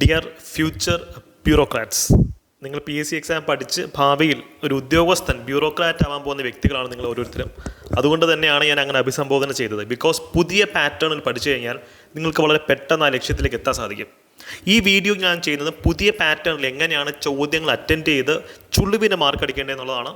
Dear future bureaucrats നിങ്ങൾ P S C exam പഠിച്ച് ഭാവിയിൽ ഒരു ഉദ്യോഗസ്ഥൻ ബ്യൂറോക്രാറ്റ് ആവാൻ പോകുന്ന വ്യക്തികളാണ് നിങ്ങൾ ഓരോരുത്തരും. അതുകൊണ്ട് തന്നെയാണ് ഞാൻ അങ്ങനെ അഭിസംബോധന ചെയ്തത്. ബിക്കോസ് പുതിയ പാറ്റേണിൽ പഠിച്ചു കഴിഞ്ഞാൽ നിങ്ങൾക്ക് വളരെ പെട്ടെന്ന് ആ ലക്ഷ്യത്തിലേക്ക് എത്താൻ സാധിക്കും. ഈ വീഡിയോ ഞാൻ ചെയ്യുന്നത് പുതിയ പാറ്റേണിൽ എങ്ങനെയാണ് ചോദ്യങ്ങൾ അറ്റൻഡ് ചെയ്ത് ചുള്ളുവിനെ മാർക്ക് അടിക്കേണ്ടതെന്നുള്ളതാണ്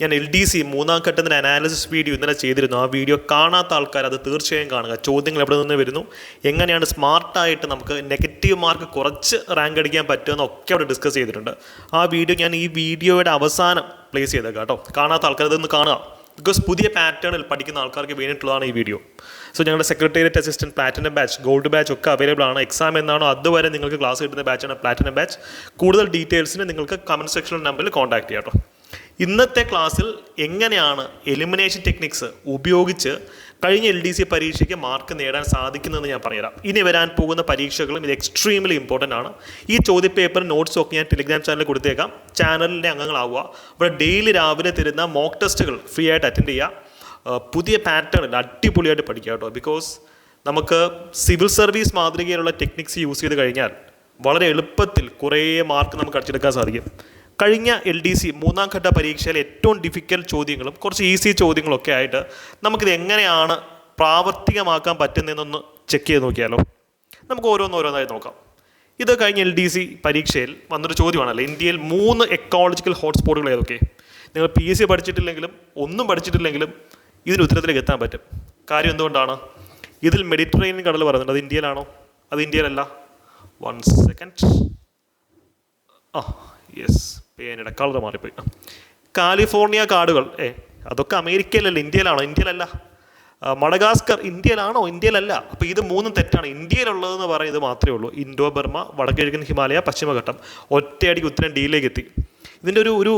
ഞാൻ എൽ ഡി സി മൂന്നാം ഘട്ടത്തിന്റെ അനാലിസിസ് വീഡിയോ ഇന്നലെ ചെയ്തിരുന്നു. ആ വീഡിയോ കാണാത്ത ആൾക്കാർ അത് തീർച്ചയായും കാണുക. ചോദ്യങ്ങൾ എവിടെ നിന്ന് വരുന്നു? എങ്ങനെയാണ് സ്മാർട്ടായിട്ട് നമുക്ക് നെഗറ്റീവ് മാർക്ക് കുറച്ച് റാങ്ക് അടിക്കാൻ പറ്റുമെന്നൊക്കെ അവിടെ ഡിസ്കസ് ചെയ്തിട്ടുണ്ട്. ആ വീഡിയോ ഞാൻ ഈ വീഡിയോയുടെ അവസാനം പ്ലേസ് ചെയ്തേക്കാം കേട്ടോ. കാണാത്ത ആൾക്കാർ ഇതൊന്ന് കാണുക. ബിക്കോസ് പുതിയ പാറ്റേണിൽ പഠിക്കുന്ന ആൾക്കാർക്ക് വേണ്ടിയിട്ടുള്ളതാണ് ഈ വീഡിയോ സോ ഞങ്ങളുടെ secretariat assistant platinum batch gold batch ഒക്കെ അവൈലബിൾ ആണ്. എക്സാം എന്നാണോ അതുവരെ നിങ്ങൾക്ക് ക്ലാസ് കിട്ടുന്ന ബാച്ചാണ് പ്ലാറ്റിനം ബാച്ച് കൂടുതൽ ഡീറ്റെയിൽസിന് നിങ്ങൾക്ക് കമന്റ് സെക്ഷൻ നമ്പറിൽ കോൺടാക്ട് ചെയ്യാം കേട്ടോ. ഇന്നത്തെ ക്ലാസ്സിൽ എങ്ങനെയാണ് എലിമിനേഷൻ ടെക്നിക്സ് ഉപയോഗിച്ച് കഴിഞ്ഞ എൽ ഡി സി പരീക്ഷയ്ക്ക് മാർക്ക് നേടാൻ സാധിക്കുന്നതെന്ന് ഞാൻ പറഞ്ഞുതരാം. ഇനി വരാൻ പോകുന്ന പരീക്ഷകളും ഇത് എക്സ്ട്രീംലി ഇമ്പോർട്ടന്റ് ആണ്. ഈ ചോദ്യപേപ്പർ നോട്ട്സ് ഒക്കെ ഞാൻ ടെലിഗ്രാം ചാനലിൽ കൊടുത്തേക്കാം. ചാനലിന്റെ അംഗങ്ങളാവുക. ഇവിടെ ഡെയിലി രാവിലെ തരുന്ന മോക്ക് ടെസ്റ്റുകൾ ഫ്രീ ആയിട്ട് അറ്റൻഡ് ചെയ്യുക പുതിയ പാറ്റേണിൽ അടിപൊളിയായിട്ട് പഠിക്കുക കേട്ടോ. ബിക്കോസ് നമുക്ക് സിവിൽ സർവീസ് മാതൃകയിലുള്ള ടെക്നിക്സ് യൂസ് ചെയ്ത് കഴിഞ്ഞാൽ വളരെ എളുപ്പത്തിൽ കുറേ മാർക്ക് നമുക്ക് അടിച്ചെടുക്കാൻ സാധിക്കും. കഴിഞ്ഞ എൽ ഡി സി മൂന്നാം ഘട്ട പരീക്ഷയിലെ ഏറ്റവും ഡിഫിക്കൽട്ട് ചോദ്യങ്ങളും കുറച്ച് ഈസി ചോദ്യങ്ങളൊക്കെ ആയിട്ട് നമുക്കിത് എങ്ങനെയാണ് പ്രാവർത്തികമാക്കാൻ പറ്റുന്നതെന്നൊന്ന് ചെക്ക് ചെയ്ത് നോക്കിയാലോ. നമുക്ക് ഓരോന്നോരോന്നായി നോക്കാം. ഇത് കഴിഞ്ഞ എൽ ഡി സി പരീക്ഷയിൽ വന്നൊരു ചോദ്യമാണല്ലോ. ഇന്ത്യയിൽ മൂന്ന് എക്കോളജിക്കൽ ഹോട്ട്സ്പോട്ടുകൾ ഏതൊക്കെ? നിങ്ങൾ പി എസ് സി പഠിച്ചിട്ടില്ലെങ്കിലും ഒന്നും പഠിച്ചിട്ടില്ലെങ്കിലും ഇതിന് ഉത്തരത്തിലേക്ക് എത്താൻ പറ്റും. കാര്യം എന്തുകൊണ്ടാണ്? ഇതിൽ മെഡിറ്ററേനിയൻ കടൽ പറയുന്നുണ്ട്. അത് ഇന്ത്യയിലാണോ? അത് ഇന്ത്യയിലല്ല. വൺ സെക്കൻഡ് ആ യെസ് പേനയുടെ കളർ മാറിപ്പോയി. കാലിഫോർണിയ കാടുകൾ ഏ അതൊക്കെ അമേരിക്കയിലല്ല ഇന്ത്യയിലാണോ? ഇന്ത്യയിലല്ല. മഡഗാസ്കർ ഇന്ത്യയിലാണോ? ഇന്ത്യയിലല്ല. അപ്പോൾ ഇത് മൂന്നും തെറ്റാണ്. ഇന്ത്യയിലുള്ളതെന്ന് പറയുന്നത് മാത്രമേ ഉള്ളൂ. ഇൻഡോ ബർമ വടക്കിഴക്കൻ ഹിമാലയ പശ്ചിമഘട്ടം. ഒറ്റയടിക്ക് ഉത്തരം ഡിയിലേക്ക് എത്തി ഇതിന്റെ ഒരു ഒരു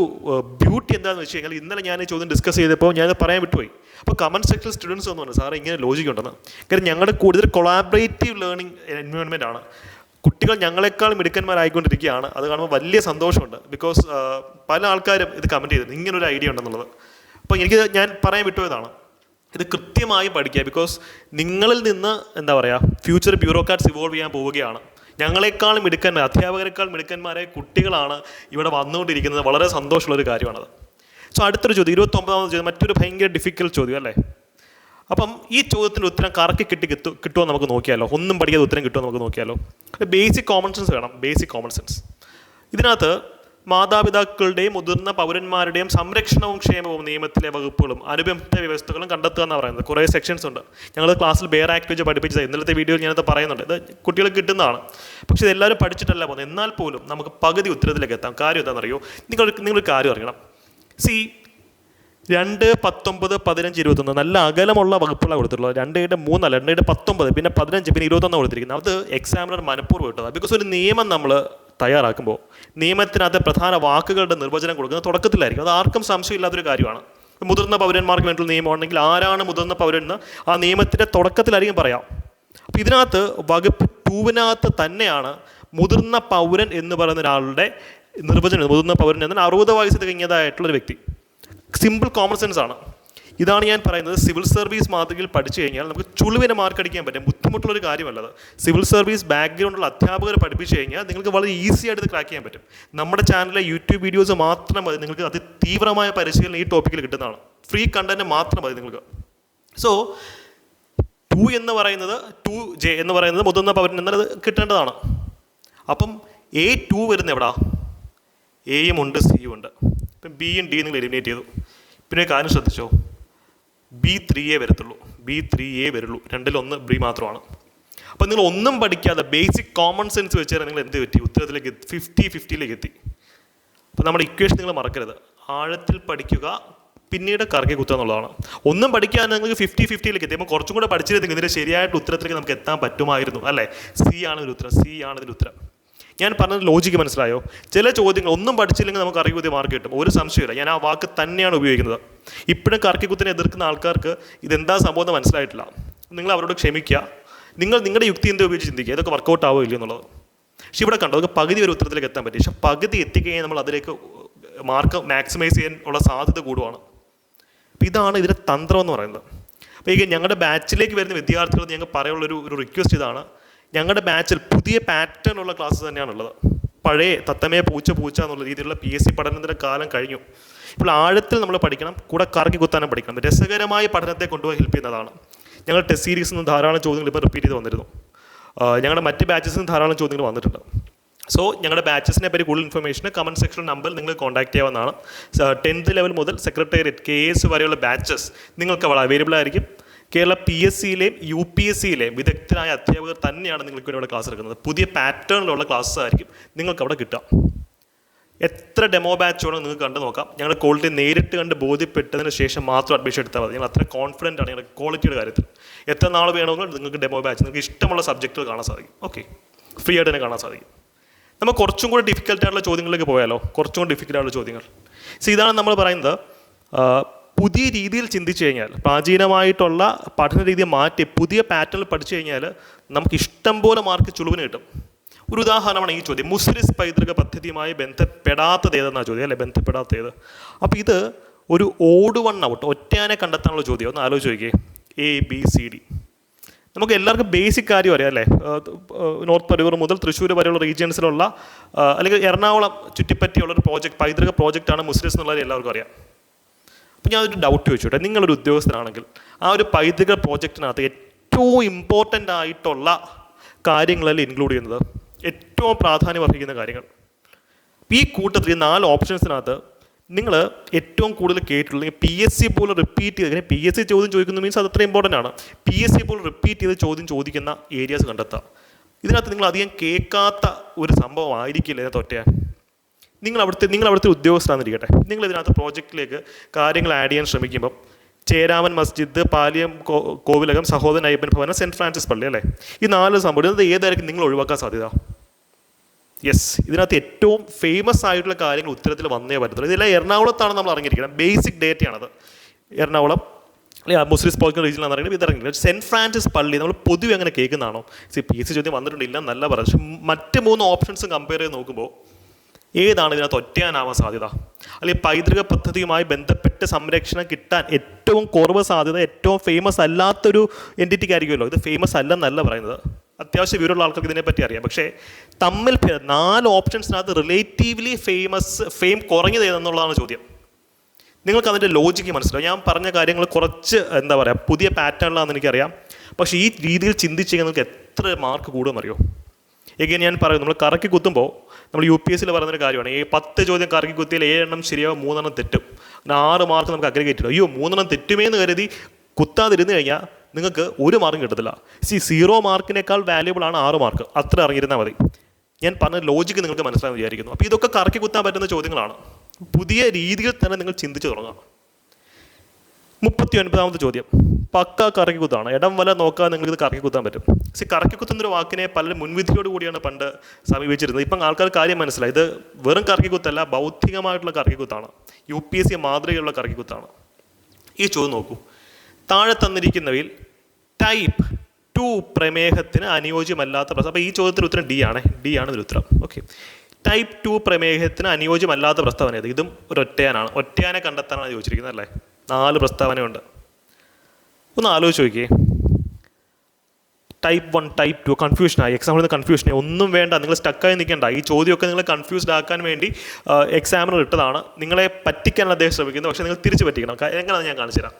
ബ്യൂട്ടി എന്താണെന്ന് വെച്ച് കഴിഞ്ഞാൽ ഇന്നലെ ഞാൻ ഈ ചോദ്യം ഡിസ്കസ് ചെയ്തപ്പോൾ ഞാൻ പറയാൻ വിട്ടുപോയി. അപ്പോൾ കമന്റ് സെക്ഷൻ സ്റ്റുഡൻസ് എന്ന് പറഞ്ഞു സാറേ ഇങ്ങനെ ലോജിക് ഉണ്ടെന്ന്. കാര്യം ഞങ്ങളുടെ കൂടുതൽ കൊളാബറേറ്റീവ് ലേണിംഗ് എൻവയോൺമെന്റ് ആണ്. കുട്ടികൾ ഞങ്ങളെക്കാൾ മിടുക്കന്മാരായിക്കൊണ്ടിരിക്കുകയാണ്. അത് കാണുമ്പോൾ വലിയ സന്തോഷമുണ്ട്. ബിക്കോസ് പല ആൾക്കാരും ഇത് കമന്റ് ചെയ്തിരുന്നു. ഇങ്ങനൊരു ഐഡിയ ഉണ്ടെന്നുള്ളത്. അപ്പോൾ എനിക്ക് ഞാൻ പറയാൻ വിട്ടുപോയതാണ്. ഇത് കൃത്യമായി പഠിക്കുക. ബിക്കോസ് നിങ്ങളിൽ നിന്ന് എന്താ പറയുക ഫ്യൂച്ചർ ബ്യൂറോക്രാറ്റ്സ് ഇവോൾവ് ചെയ്യാൻ പോവുകയാണ്. ഞങ്ങളെക്കാളും മിടുക്കന്മാർ അധ്യാപകരെക്കാൾ മിടുക്കന്മാരെ കുട്ടികളാണ് ഇവിടെ വന്നുകൊണ്ടിരിക്കുന്നത്. വളരെ സന്തോഷമുള്ളൊരു കാര്യമാണത്. സോ അടുത്തൊരു ചോദ്യം. ഇരുപത്തൊമ്പതാമത് ചോദ്യം. മറ്റൊരു ഭയങ്കര ഡിഫിക്കൽട്ട് ചോദ്യം അല്ലേ? അപ്പം ഈ ചോദ്യത്തിന്റെ ഉത്തരം കറക്കി കിട്ടി കിട്ടു കിട്ടുമോ നമുക്ക് നോക്കിയാലോ? ഒന്നും പഠിക്കാതെ ഉത്തരം കിട്ടുമോ നമുക്ക് നോക്കിയാലോ? ബേസിക് കോമൺ സെൻസ് വേണം ബേസിക് കോമൺ സെൻസ് ഇതിനകത്ത് മാതാപിതാക്കളുടെയും മുതിർന്ന പൗരന്മാരുടെയും സംരക്ഷണവും ക്ഷേമവും നിയമത്തിലെ വകുപ്പുകളും അനുബന്ധ വ്യവസ്ഥകളും കണ്ടെത്തുക എന്നാണ് പറയുന്നത്. കുറേ സെക്ഷൻസ് ഉണ്ട്. ഞങ്ങൾ ക്ലാസ്സിൽ ബെയർ ആക്ട് വെച്ച് പഠിപ്പിച്ചത്. ഇന്നലത്തെ വീഡിയോയിൽ ഞാനത് പറയുന്നുണ്ട്. ഇത് കുട്ടികൾക്ക് കിട്ടുന്നതാണ്. പക്ഷേ ഇതെല്ലാവരും പഠിച്ചിട്ടല്ല പോകുന്നത്. എന്നാൽ പോലും നമുക്ക് പകുതി ഉത്തരത്തിലേക്ക് എത്താം. കാര്യം എന്താണെന്നറിയോ? നിങ്ങൾ നിങ്ങൾ കാര്യം അറിയണം. സി രണ്ട് പത്തൊമ്പത് പതിനഞ്ച് ഇരുപത്തൊന്ന് നല്ല അകലമുള്ള വകുപ്പുകളാണ് കൊടുത്തിട്ടുള്ളത്. രണ്ട് ഏഴ് മൂന്നല്ല രണ്ട് ഏഴ് പത്തൊമ്പത് പിന്നെ പതിനഞ്ച് പിന്നെ ഇരുപത്തൊന്ന് കൊടുത്തിരിക്കുന്നത്. അത് എക്സാമിനർ മനഃപൂർവം ഇട്ടതാണ് ബിക്കോസ് ഒരു നിയമം നമ്മൾ തയ്യാറാക്കുമ്പോൾ നിയമത്തിനകത്ത് പ്രധാന വാക്കുകളുടെ നിർവചനം കൊടുക്കുന്നത് തുടക്കത്തിലായിരിക്കും. അത് ആർക്കും സംശയമില്ലാത്തൊരു കാര്യമാണ്. മുതിർന്ന പൗരന്മാർക്ക് വേണ്ടിയുള്ള നിയമമാണെങ്കിൽ ആരാണ് മുതിർന്ന പൗരൻ ആ നിയമത്തിന്റെ തുടക്കത്തിലായിരിക്കും പറയാം. അപ്പോൾ ഇതിനകത്ത് വകുപ്പ് ടൂവിനകത്ത് തന്നെയാണ് മുതിർന്ന പൗരൻ എന്ന് പറയുന്ന ഒരാളുടെ നിർവചനം. മുതിർന്ന പൗരൻ എന്നാൽ അറുപത് വയസ്സ് തികഞ്ഞതായിട്ടുള്ളൊരു വ്യക്തി. സിമ്പിൾ കോമൺ സെൻസ് ആണ്. ഇതാണ് ഞാൻ പറയുന്നത് സിവിൽ സർവീസ് മാതൃകയിൽ പഠിച്ചു കഴിഞ്ഞാൽ നമുക്ക് ചുളുവിനെ മാർക്ക് അടിക്കാൻ പറ്റും. ബുദ്ധിമുട്ടുള്ളൊരു കാര്യമല്ലത് സിവിൽ സർവീസ് ബാക്ക്ഗ്രൗണ്ടുള്ള അധ്യാപകരെ പഠിപ്പിച്ചു കഴിഞ്ഞാൽ നിങ്ങൾക്ക് വളരെ ഈസി ആയിട്ട് ഇത് ക്രാക്ക് ചെയ്യാൻ പറ്റും. നമ്മുടെ ചാനലിലെ യൂട്യൂബ് വീഡിയോസ് മാത്രം മതി നിങ്ങൾക്ക് അത് തീവ്രമായ പരിശീലനം ഈ ടോപ്പിക്കിൽ കിട്ടുന്നതാണ്. ഫ്രീ കണ്ടന്റ് മാത്രം മതി നിങ്ങൾക്ക്. സോ ടു എന്ന് പറയുന്നത് ടു ജെ എന്ന് പറയുന്നത് മുതിർന്ന പൗരൻ എന്നത് കിട്ടേണ്ടതാണ്. അപ്പം എ ടു വരുന്ന എവിടാ? എയും ഉണ്ട് സിയും ഉണ്ട്. ഇപ്പം ബിയും ഡി നിങ്ങൾ എലിമിനേറ്റ് ചെയ്തു. പിന്നെ കാര്യം ശ്രദ്ധിച്ചോ. ബി ത്രീ എ വരത്തുള്ളൂ. ബി ത്രീ എ വരുള്ളൂ. രണ്ടിലൊന്ന് ബി മാത്രമാണ്. അപ്പം നിങ്ങൾ ഒന്നും പഠിക്കാതെ ബേസിക് കോമൺ സെൻസ് വെച്ചാൽ നിങ്ങൾ എന്ത് പറ്റി? ഉത്തരത്തിലേക്ക് ഫിഫ്റ്റി ഫിഫ്റ്റിയിലേക്ക് എത്തി. അപ്പോൾ നമ്മുടെ ഇക്വേഷൻ നിങ്ങൾ മറക്കരുത്. ആഴത്തിൽ പഠിക്കുക പിന്നീട് കറക്കി കുത്തുക എന്നുള്ളതാണ്. ഒന്നും പഠിക്കാതെ നിങ്ങൾക്ക് ഫിഫ്റ്റി ഫിഫ്റ്റിയിലേക്ക് എത്തി. അപ്പോൾ കുറച്ചും കൂടെ പഠിച്ചിരുന്നെങ്കിൽ ഇതിന്റെ ശരിയായിട്ട് ഉത്തരത്തിലേക്ക് നമുക്ക് എത്താൻ പറ്റുമായിരുന്നു. അല്ലേ? സി ആണ് ഇതിൽ ഉത്തരം സി ആണ് ഇതിന്റെ ഉത്തരം. ഞാൻ പറഞ്ഞത് ലോജിക്ക് മനസ്സിലായോ? ചില ചോദ്യങ്ങൾ ഒന്നും പഠിച്ചില്ലെങ്കിൽ നമുക്ക് അറിവ് പുതിയ മാർക്ക് കിട്ടും. ഒരു സംശയമില്ല ഞാൻ ആ വാക്ക് തന്നെയാണ് ഉപയോഗിക്കുന്നത്. ഇപ്പോഴും കറക്കിക്കുത്തിനെ എതിർക്കുന്ന ആൾക്കാർക്ക് ഇതെന്താ സംഭവം എന്ന് മനസ്സിലായിട്ടില്ല. നിങ്ങൾ അവരോട് ക്ഷമിക്കുക. നിങ്ങൾ നിങ്ങളുടെ യുക്തി എന്താ ഉപയോഗിച്ച് ചിന്തിക്കുക? ഇതൊക്കെ വർക്കൗട്ട് ആവോ ഇല്ലയോ എന്നുള്ളത്. പക്ഷെ ഇവിടെ കണ്ടോ? നമുക്ക് പകുതി ഒരു ഉത്തരത്തിലേക്ക് എത്താൻ പറ്റി. പക്ഷെ പകുതി എത്തിക്കഴിഞ്ഞാൽ നമ്മൾ അതിലേക്ക് മാർക്ക് മാക്സിമൈസ് ചെയ്യാൻ ഉള്ള സാധ്യത കൂടുവാണ്. അപ്പോൾ ഇതാണ് ഇതിന്റെ തന്ത്രം എന്ന് പറയുന്നത്. അപ്പോൾ ഈ ഞങ്ങളുടെ ബാച്ചിലേക്ക് വരുന്ന വിദ്യാർത്ഥികൾ ഞങ്ങൾ പറയാനുള്ളൊരു ഒരു റിക്വസ്റ്റ് ഇതാണ്. ഞങ്ങളുടെ ബാച്ചിൽ പുതിയ പാറ്റേൺ ഉള്ള ക്ലാസ് തന്നെയാണുള്ളത്. പഴയ തത്തമേ പൂച്ച പൂച്ച എന്നുള്ള രീതിയിലുള്ള പി എസ് സി പഠനത്തിന്റെ കാലം കഴിഞ്ഞു. ഇപ്പോൾ ആഴത്തിൽ നമ്മൾ പഠിക്കണം കൂടെ കറക്കി കുത്താനും പഠിക്കണം. രസകരമായ പഠനത്തെ കൊണ്ടുപോയി ഹെൽപ്പ് ചെയ്യുന്നതാണ്. ഞങ്ങൾ ടെസ്റ്റ് സീരീസിൽ നിന്ന് ധാരാളം ചോദ്യങ്ങൾ ഇപ്പോൾ റിപ്പീറ്റ് ചെയ്ത് വന്നിരുന്നു. ഞങ്ങളുടെ മറ്റ് ബാച്ചസിൽ നിന്ന് ധാരാളം ചോദ്യങ്ങൾ വന്നിട്ടുണ്ട്. സോ ഞങ്ങളുടെ ബാച്ചസിനെ പറ്റി കൂടുതൽ ഇൻഫർമേഷൻ കമന്റ് സെക്ഷൻ നമ്പർ നിങ്ങൾ കോൺടാക്ട് ചെയ്യാവുന്നതാണ്. ടെൻത്ത് ലെവൽ മുതൽ സെക്രട്ടേറിയറ്റ് കെ എസ് വരെയുള്ള ബാച്ചസ് നിങ്ങൾക്ക് അവൈലബിൾ ആയിരിക്കും. കേരള പി എസ് സിയിലെയും യു പി എസ് സിയിലെയും വിദഗ്ധരായ അധ്യാപകർ തന്നെയാണ് നിങ്ങൾക്ക് വേണ്ടി ഇവിടെ ക്ലാസ് എടുക്കുന്നത്. പുതിയ പാറ്റേണിലുള്ള ക്ലാസ്സസ് ആയിരിക്കും നിങ്ങൾക്ക് അവിടെ കിട്ടുക. എത്ര ഡെമോ ബാച്ച് വേണം നിങ്ങൾക്ക് കണ്ടു നോക്കാം. ഞങ്ങൾ ക്വാളിറ്റി നേരിട്ട് കണ്ട് ബോധ്യപ്പെട്ടതിന് ശേഷം മാത്രം അഡ്മിഷൻ എടുത്താൽ മതി. ഞങ്ങൾ അത്ര കോൺഫിഡന്റ് ആണ് ഞങ്ങളുടെ ക്വാളിറ്റിയുടെ കാര്യത്തിൽ. എത്ര നാൾ വേണമെങ്കിലും നിങ്ങൾക്ക് ഡെമോ ബാച്ച് നിങ്ങൾക്ക് ഇഷ്ടമുള്ള സബ്ജക്റ്റുകൾ കാണാൻ സാധിക്കും. ഓക്കെ ഫ്രീ ആയിട്ട് തന്നെ കാണാൻ സാധിക്കും. നമ്മൾ കുറച്ചും കൂടി ഡിഫിക്കൽട്ടായിട്ടുള്ള ചോദ്യങ്ങളിലേക്ക് പോയാലോ? കുറച്ചും കൂടി ഡിഫിക്കൽട്ടായിട്ടുള്ള ചോദ്യങ്ങൾ. സോ ഇതാണ് നമ്മൾ പറയുന്നത് പുതിയ രീതിയിൽ ചിന്തിച്ചു കഴിഞ്ഞാൽ പ്രാചീനമായിട്ടുള്ള പഠന രീതി മാറ്റി പുതിയ പാറ്റേൺ പഠിച്ചു കഴിഞ്ഞാൽ നമുക്ക് ഇഷ്ടം പോലെ മാർക്ക് ചുളുവിന് കിട്ടും. ഒരു ഉദാഹരണമാണ് ഈ ചോദ്യം. മുസ്ലിസ് പൈതൃക പദ്ധതിയുമായി ബന്ധപ്പെടാത്തത് ഏതെന്നാണ് ചോദ്യം? അല്ലെ ബന്ധപ്പെടാത്ത ഏത്? അപ്പോൾ ഇത് ഒരു ഓട് വൺ ഔട്ട് ഒറ്റയാനെ കണ്ടെത്താനുള്ള ചോദ്യം. ഒന്ന് ആലോചിച്ച് നോക്കിയേ. എ ബി സി ഡി നമുക്ക് എല്ലാവർക്കും ബേസിക് കാര്യം അറിയാം അല്ലേ? നോർത്ത് പരൂർ മുതൽ തൃശ്ശൂർ വരെയുള്ള റീജിയൻസിലുള്ള അല്ലെങ്കിൽ എറണാകുളം ചുറ്റിപ്പറ്റിയുള്ള ഒരു പ്രോജക്റ്റ് പൈതൃക പ്രോജക്റ്റാണ് മുസ്ലിംസ് എന്നുള്ളത് എല്ലാവർക്കും അറിയാം. അപ്പോൾ ഞാനൊരു ഡൗട്ട് ചോദിച്ചോട്ടെ നിങ്ങളൊരു ഉദ്യോഗസ്ഥനാണെങ്കിൽ ആ ഒരു പൈതൃക പ്രോജക്റ്റിനകത്ത് ഏറ്റവും ഇമ്പോർട്ടന്റ് ആയിട്ടുള്ള കാര്യങ്ങളല്ലേ ഇൻക്ലൂഡ് ചെയ്യുന്നത്? ഏറ്റവും പ്രാധാന്യം അർഹിക്കുന്ന കാര്യങ്ങൾ. ഈ കൂട്ടത്തിൽ നാല് ഓപ്ഷൻസിനകത്ത് നിങ്ങൾ ഏറ്റവും കൂടുതൽ കേട്ടിട്ടുള്ളത് പി എസ് സി പോലും റിപ്പീറ്റ് ചെയ്ത് പി എസ് സി ചോദ്യം ചോദിക്കുന്ന മീൻസ് അത് അത്ര ഇമ്പോർട്ടന്റ് ആണ്. പി എസ് സി പോലും റിപ്പീറ്റ് ചെയ്ത് ചോദ്യം ചോദിക്കുന്ന ഏരിയാസ് കണ്ടെത്തുക. ഇതിനകത്ത് നിങ്ങൾ അധികം കേൾക്കാത്ത ഒരു സംഭവം ആയിരിക്കില്ല ഇതിനകത്ത് ഒറ്റയാൻ നിങ്ങൾ അവിടുത്തെ നിങ്ങൾ അവിടുത്തെ ഉദ്യോഗസ്ഥരാന്നിരിക്കട്ടെ നിങ്ങൾ ഇതിനകത്ത് പ്രോജക്റ്റിലേക്ക് കാര്യങ്ങൾ ആഡ് ചെയ്യാൻ ശ്രമിക്കുമ്പം ചേരാമൻ മസ്ജിദ് പാലിയം കോവിലകം സഹോദരൻ അയ്യപ്പൻ ഭവനം സെന്റ് ഫ്രാൻസിസ് പള്ളി അല്ലേ? ഈ നാല് സംഭവം ഇത് ഏതായിരിക്കും നിങ്ങൾ ഒഴിവാക്കാൻ സാധ്യത? യെസ് ഇതിനകത്ത് ഏറ്റവും ഫേമസ് ആയിട്ടുള്ള കാര്യങ്ങൾ ഉത്തരത്തിൽ വന്നേ പറ്റത്തുള്ളൂ. ഇതെല്ലാം എറണാകുളത്താണ് നമ്മൾ അറിഞ്ഞിരിക്കുന്നത്. ബേസിക് ഡേറ്റയാണത് എറണാകുളം മുസ്ലിം സ്പോക്കൺ എന്ന് പറയുന്നത് ഇത് ഇറങ്ങില്ല സെന്റ് ഫ്രാൻസിസ് പള്ളി നമ്മൾ പൊതുവെ അങ്ങനെ കേൾക്കുന്നതാണോ? സി പി എസ് സി ചോദ്യം വന്നിട്ടുണ്ടില്ല എന്നല്ല പറഞ്ഞു പക്ഷേ മറ്റ് മൂന്ന് ഓപ്ഷൻസും കമ്പയർ ചെയ്ത് നോക്കുമ്പോൾ ഏതാണ് ഇതിനകത്ത് ഒറ്റയാനാവാൻ സാധ്യത? അല്ലെങ്കിൽ പൈതൃക പദ്ധതിയുമായി ബന്ധപ്പെട്ട് സംരക്ഷണം കിട്ടാൻ ഏറ്റവും കുറവ് സാധ്യത ഏറ്റവും ഫേമസ് അല്ലാത്തൊരു എന്റിറ്റിക്ക് ആയിരിക്കുമല്ലോ ഇത് ഫേമസ് അല്ലെന്നല്ല പറയുന്നത്. അത്യാവശ്യം വിവരമുള്ള ആൾക്കാർക്ക് ഇതിനെപ്പറ്റി അറിയാം. പക്ഷേ തമ്മിൽ നാല് ഓപ്ഷൻസിനകത്ത് റിലേറ്റീവ്ലി ഫേമസ് ഫെയിം കുറഞ്ഞത് ഏതെന്നുള്ളതാണ് ചോദ്യം. നിങ്ങൾക്ക് അതിന്റെ ലോജിക്ക് മനസ്സിലാവും. ഞാൻ പറഞ്ഞ കാര്യങ്ങൾ കുറച്ച് എന്താ പറയുക പുതിയ പാറ്റേണിലാണെന്ന് എനിക്കറിയാം. പക്ഷേ ഈ രീതിയിൽ ചിന്തിച്ച് നിങ്ങൾക്ക് എത്ര മാർക്ക് കൂടുമെന്നറിയോ? എഗെയിൻ ഞാൻ പറയും നമ്മൾ കറക്കി കുത്തുമ്പോൾ നമ്മൾ യു പി എസ് സിയിൽ പറയുന്നൊരു കാര്യമാണ്. ഈ പത്ത് ചോദ്യം കറക്കി കുത്തിയാൽ ഏഴെണ്ണം ശരിയാവും മൂന്നെണ്ണം തെറ്റും. പിന്നെ ആറ് മാർക്ക് നമുക്ക് അഗ്രഗേറ്റ് ചെയ്യും അയ്യോ മൂന്നെണ്ണം തെറ്റുമേന്ന് കരുതി കുത്താതിരുന്ന് കഴിഞ്ഞാൽ നിങ്ങൾക്ക് ഒരു മാർക്കും കിട്ടത്തില്ല. സി സീറോ മാർക്കിനേക്കാൾ വാല്യുബിൾ ആണ് ആറ് മാർക്ക് അത്ര അറിഞ്ഞിരുന്നാൽ മതി. ഞാൻ പറഞ്ഞ ലോജിക്ക് നിങ്ങൾക്ക് മനസ്സിലാകാൻ വിചാരിക്കുന്നു. അപ്പോൾ ഇതൊക്കെ കറക്കി കുത്താൻ പറ്റുന്ന ചോദ്യങ്ങളാണ്. പുതിയ രീതിയിൽ തന്നെ നിങ്ങൾ ചിന്തിച്ചു തുടങ്ങാം മുപ്പത്തി ഒൻപതാമത്തെ ചോദ്യം. പക്ക കറക്കി കുത്താണ് ഇടം വല നോക്കാതെ നിങ്ങൾക്ക് ഇത് കറക്കി കുത്താൻ പറ്റും. സി കറക്കി കുത്തുന്നൊരു വാക്കിനെ പലരും മുൻവിധിയോട് കൂടിയാണ് പണ്ട് സമീപിച്ചിരുന്നത്. ഇപ്പം ആൾക്കാർ കാര്യം മനസ്സിലായി. ഇത് വെറും കറക്കി കുത്തല്ല ബൗദ്ധികമായിട്ടുള്ള കറക്കി കുത്താണ് യു പി എസ് സി മാതൃകയുള്ള കറക്കി കുത്താണ് ഈ ചോദ്യം നോക്കൂ. താഴെ തന്നിരിക്കുന്നവയിൽ ടൈപ്പ് ടു പ്രമേഹത്തിന് അനുയോജ്യമല്ലാത്ത പ്രസ്താവന അപ്പോൾ ഈ ചോദ്യത്തിന് ഉത്തരം ഡി ആണ്. ഡി ആണ് ഇതിൽ ഉത്തരം. ഓക്കെ ടൈപ്പ് ടു പ്രമേഹത്തിന് അനുയോജ്യമല്ലാത്ത പ്രസ്താവന ഏത്? ഇതും ഒരു ഒറ്റയാനാണ് ഒറ്റയാനെ കണ്ടെത്താനാണ് ചോദിച്ചിരിക്കുന്നത് അല്ലേ? നാല് പ്രസ്താവനയുണ്ട്. ഒന്ന് ആലോചിച്ച് നോക്കിയേ. ടൈപ്പ് വൺ ടൈപ്പ് ടു കൺഫ്യൂഷനായി എക്സാമിൽ നിന്ന് കൺഫ്യൂഷനായി ഒന്നും വേണ്ട നിങ്ങൾ സ്റ്റക്കായി നിൽക്കേണ്ട. ഈ ചോദ്യമൊക്കെ നിങ്ങളെ കൺഫ്യൂസ്ഡ് ആക്കാൻ വേണ്ടി എക്സാമിനർ ഇട്ടതാണ്. നിങ്ങളെ പറ്റിക്കാനാണ് അദ്ദേഹം ശ്രമിക്കുന്നത് പക്ഷേ നിങ്ങൾ തിരിച്ച് പറ്റിക്കണം. എങ്ങനെയാണ് ഞാൻ കാണിച്ചു തരാം.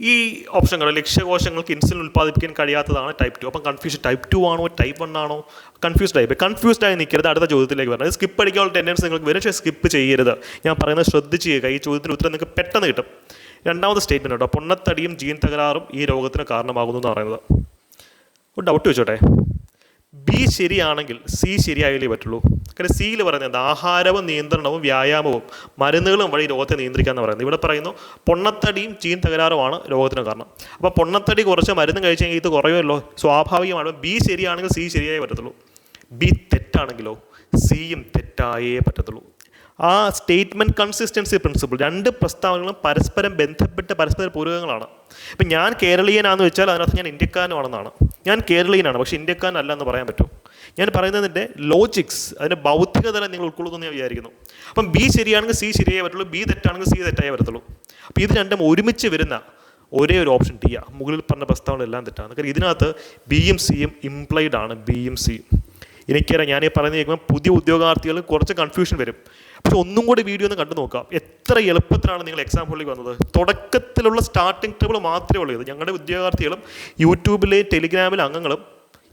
ഈ ഓപ്ഷനുകൾ ലക്ഷ്യകോശങ്ങൾക്ക് ഇൻസുലിൻ ഉൽപ്പാദിപ്പിക്കാൻ കഴിയാത്തതാണ് ടൈപ്പ് ടു അപ്പം കൺഫ്യൂഷൻ ടൈപ്പ് ടു ആണോ ടൈപ്പ് വൺ ആണോ? കൺഫ്യൂസ്ഡ് ആയി കൺഫ്യൂസ്ഡ് ആയി നിൽക്കരുത്. അടുത്ത ചോദ്യത്തിലേക്ക് വരണം. സ്കിപ്പ് അടിക്കാനുള്ള ടെൻഡൻസ് നിങ്ങൾക്ക് വരും. പക്ഷേ സ്കിപ്പ് ചെയ്യരുത്. ഞാൻ പറയുന്നത് ശ്രദ്ധിച്ച് ചെയ്യുക ഈ ചോദ്യത്തിന് ഉത്തരം നിങ്ങൾക്ക് പെട്ടെന്ന് കിട്ടും. രണ്ടാമത്തെ സ്റ്റേറ്റ്മെന്റ് കേട്ടോ പൊണ്ണത്തടിയും ജീൻ തകരാറും ഈ രോഗത്തിന് കാരണമാകുന്നു എന്ന് പറയുന്നത്. ഒരു ഡൗട്ട് വെച്ചോട്ടെ ബി ശരിയാണെങ്കിൽ സി ശരിയായാലേ പറ്റുള്ളൂ. കാരണം സിയിൽ പറയുന്നത് എന്താ ആഹാരവും നിയന്ത്രണവും വ്യായാമവും മരുന്നുകളും വഴി രോഗത്തെ നിയന്ത്രിക്കാന്ന് പറയുന്നത്. ഇവിടെ പറയുന്നു പൊണ്ണത്തടിയും ചീൻ തകരാറുമാണ് രോഗത്തിന് കാരണം. അപ്പോൾ പൊണ്ണത്തടി കുറച്ച് മരുന്ന് കഴിച്ചെങ്കിൽ ഇത് കുറയുമല്ലോ? സ്വാഭാവികമാണ് ബി ശരിയാണെങ്കിൽ സി ശരിയായേ പറ്റത്തുള്ളൂ. ബി തെറ്റാണെങ്കിലോ സിയും തെറ്റായേ പറ്റത്തുള്ളൂ. ആ സ്റ്റേറ്റ്മെന്റ് കൺസിസ്റ്റൻസി പ്രിൻസിപ്പിൾ രണ്ട് പ്രസ്താവനകളും പരസ്പരം ബന്ധപ്പെട്ട പരസ്പര പൂരകങ്ങളാണ്. ഇപ്പം ഞാൻ കേരളീയനാന്ന് വെച്ചാൽ അതിനകത്ത് ഞാൻ ഇന്ത്യക്കാരനാണെന്നാണ് ഞാൻ കേരളീയനാണ് പക്ഷേ ഇന്ത്യക്കാരനല്ല എന്ന് പറയാൻ പറ്റും. ഞാൻ പറയുന്നതിന്റെ ലോജിക്സ് അതിന്റെ ഭൗതിക തലം നിങ്ങൾ ഉൾക്കൊള്ളുന്നു ഞാൻ വിചാരിക്കുന്നു. അപ്പം ബി ശരിയാണെങ്കിൽ സി ശരിയായി പറ്റുള്ളൂ ബി തെറ്റാണെങ്കിൽ സി തെറ്റായേ പറ്റത്തുള്ളൂ. അപ്പോൾ ഇത് രണ്ടും ഒരുമിച്ച് വരുന്ന ഒരേ ഒരു ഓപ്ഷൻ ടി ആ മുകളിൽ പറഞ്ഞ പ്രസ്താവനകളെല്ലാം തെറ്റാണ്. കാര്യം ഇതിനകത്ത് ബി ബിയും സിയും ഇംപ്ലൈഡ് ആണ് ബിയും സിയും എനിക്കറിയാം ഞാൻ പറഞ്ഞു കേൾക്കുമ്പോൾ പുതിയ ഉദ്യോഗാർത്ഥികൾ കുറച്ച് കൺഫ്യൂഷൻ വരും. പക്ഷെ ഒന്നും കൂടി വീഡിയോ ഒന്ന് കണ്ടു നോക്കാം. എത്ര എളുപ്പത്തിലാണ് നിങ്ങൾ എക്സാം ഹോളിൽ വന്നത്? തുടക്കത്തിലുള്ള സ്റ്റാർട്ടിംഗ് ട്രിബിൾ മാത്രമേ ഉള്ളൂ ഇത്. ഞങ്ങളുടെ ഉദ്യോഗാർത്ഥികളും യൂട്യൂബിലെ ടെലിഗ്രാമിലെ അംഗങ്ങളും